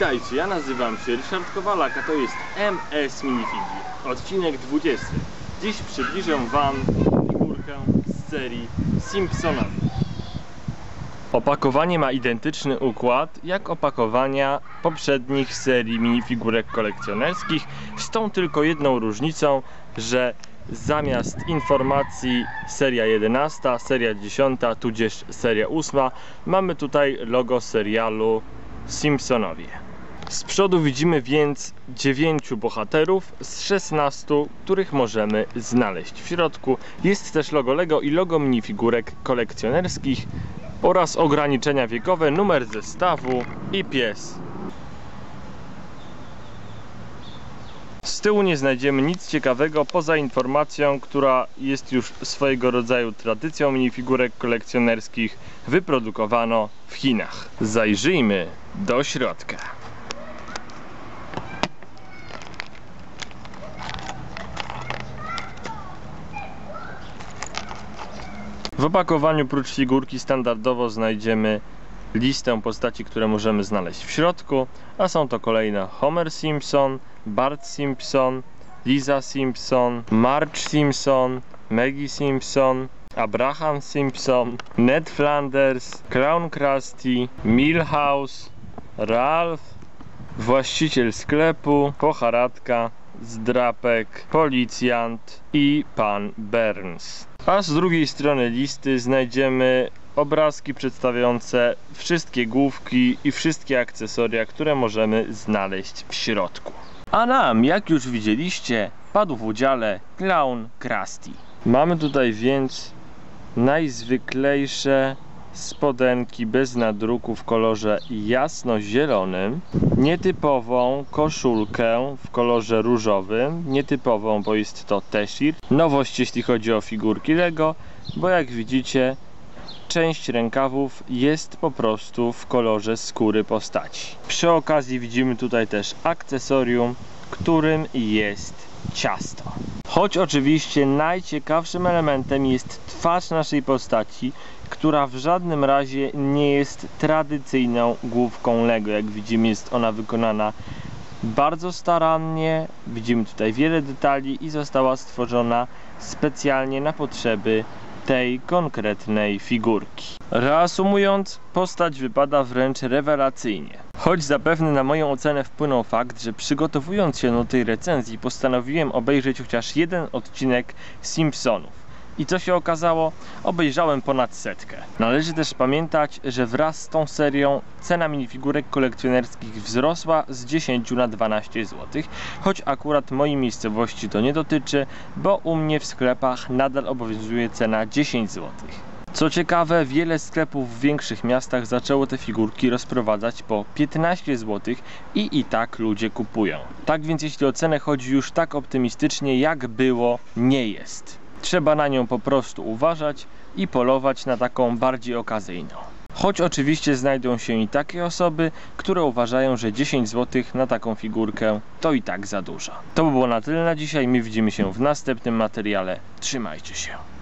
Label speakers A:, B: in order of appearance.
A: Witajcie, ja nazywam się Ryszard Kowalak, a to jest MS Minifigi, odcinek 20. Dziś przybliżę Wam figurkę z serii Simpsonowi. Opakowanie ma identyczny układ jak opakowania poprzednich serii minifigurek kolekcjonerskich, z tą tylko jedną różnicą, że zamiast informacji seria 11, seria 10, tudzież seria 8, mamy tutaj logo serialu Simpsonowie. Z przodu widzimy więc 9 bohaterów z 16, których możemy znaleźć. W środku jest też logo Lego i logo minifigurek kolekcjonerskich oraz ograniczenia wiekowe, numer zestawu i pies. Z tyłu nie znajdziemy nic ciekawego poza informacją, która jest już swojego rodzaju tradycją minifigurek kolekcjonerskich. Wyprodukowano w Chinach. Zajrzyjmy do środka. W opakowaniu prócz figurki standardowo znajdziemy listę postaci, które możemy znaleźć w środku, a są to kolejno Homer Simpson, Bart Simpson, Lisa Simpson, Marge Simpson, Maggie Simpson, Abraham Simpson, Ned Flanders, Clown Krusty, Milhouse, Ralph, właściciel sklepu, pocharatka, zdrapek, policjant i pan Burns. A z drugiej strony listy znajdziemy obrazki przedstawiające wszystkie główki i wszystkie akcesoria, które możemy znaleźć w środku. A nam, jak już widzieliście, padł w udziale Clown Krusty. Mamy tutaj więc najzwyklejsze spodenki bez nadruku w kolorze jasno-zielonym, nietypową koszulkę w kolorze różowym, nietypową, bo jest to Teshir, nowość jeśli chodzi o figurki Lego, bo jak widzicie część rękawów jest po prostu w kolorze skóry postaci. Przy okazji widzimy tutaj też akcesorium, którym jest ciasto. Choć oczywiście najciekawszym elementem jest twarz naszej postaci, która w żadnym razie nie jest tradycyjną główką Lego. Jak widzimy jest ona wykonana bardzo starannie, widzimy tutaj wiele detali i została stworzona specjalnie na potrzeby tej konkretnej figurki. Reasumując, postać wypada wręcz rewelacyjnie. Choć zapewne na moją ocenę wpłynął fakt, że przygotowując się do tej recenzji postanowiłem obejrzeć chociaż jeden odcinek Simpsonów. I co się okazało? Obejrzałem ponad setkę. Należy też pamiętać, że wraz z tą serią cena minifigurek kolekcjonerskich wzrosła z 10 na 12 zł, choć akurat mojej miejscowości to nie dotyczy, bo u mnie w sklepach nadal obowiązuje cena 10 zł. Co ciekawe, wiele sklepów w większych miastach zaczęło te figurki rozprowadzać po 15 zł i i tak ludzie kupują. Tak więc jeśli o cenę chodzi już tak optymistycznie jak było, nie jest. Trzeba na nią po prostu uważać i polować na taką bardziej okazyjną. Choć oczywiście znajdą się i takie osoby, które uważają, że 10 zł na taką figurkę to i tak za dużo. To by było na tyle na dzisiaj. My widzimy się w następnym materiale. Trzymajcie się.